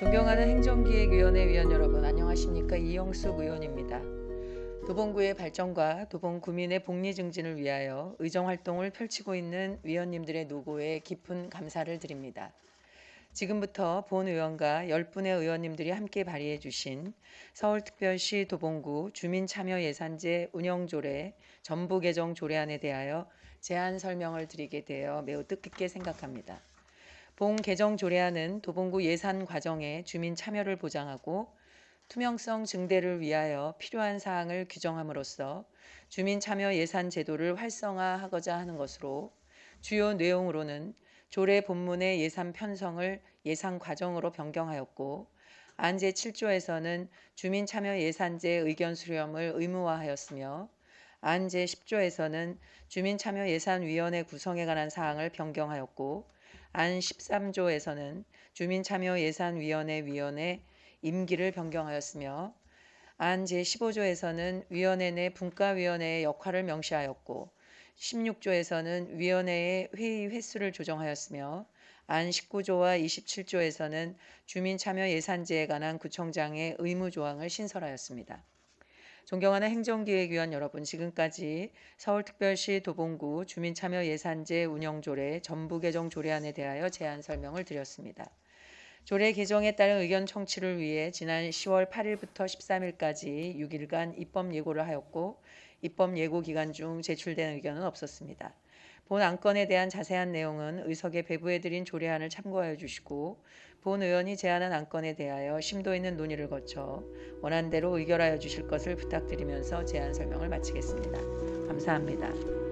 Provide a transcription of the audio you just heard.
존경하는 행정기획위원회 위원 여러분 안녕하십니까 이영숙 의원입니다. 도봉구의 발전과 도봉 구민의 복리 증진을 위하여 의정 활동을 펼치고 있는 위원님들의 노고에 깊은 감사를 드립니다. 지금부터 본 의원과 10분의 의원님들이 함께 발의해 주신 서울특별시 도봉구 주민참여예산제 운영조례 전부 개정 조례안에 대하여 제안 설명을 드리게 되어 매우 뜻깊게 생각합니다. 본 개정 조례안은 도봉구 예산 과정에 주민 참여를 보장하고 투명성 증대를 위하여 필요한 사항을 규정함으로써 주민 참여 예산 제도를 활성화하고자 하는 것으로 주요 내용으로는 조례 본문의 예산 편성을 예산 과정으로 변경하였고 안제 7조에서는 주민 참여 예산제 의견 수렴을 의무화하였으며 안제 10조에서는 주민 참여 예산 위원회 구성에 관한 사항을 변경하였고 안 13조에서는 주민 참여 예산 위원회 임기를 변경하였으며 안 제15조에서는 위원회 내 분과위원회의 역할을 명시하였고 16조에서는 위원회의 회의 횟수를 조정하였으며 안 19조와 27조에서는 주민 참여 예산제에 관한 구청장의 의무 조항을 신설하였습니다. 존경하는 행정기획위원 여러분, 지금까지 서울특별시 도봉구 주민참여예산제 운영조례 전부 개정 조례안에 대하여 제안 설명을 드렸습니다. 조례 개정에 따른 의견 청취를 위해 지난 10월 8일부터 13일까지 6일간 입법 예고를 하였고 입법 예고 기간 중 제출된 의견은 없었습니다. 본 안건에 대한 자세한 내용은 의석에 배부해드린 조례안을 참고하여 주시고 본 의원이 제안한 안건에 대하여 심도 있는 논의를 거쳐 원안대로 의결하여 주실 것을 부탁드리면서 제안 설명을 마치겠습니다. 감사합니다.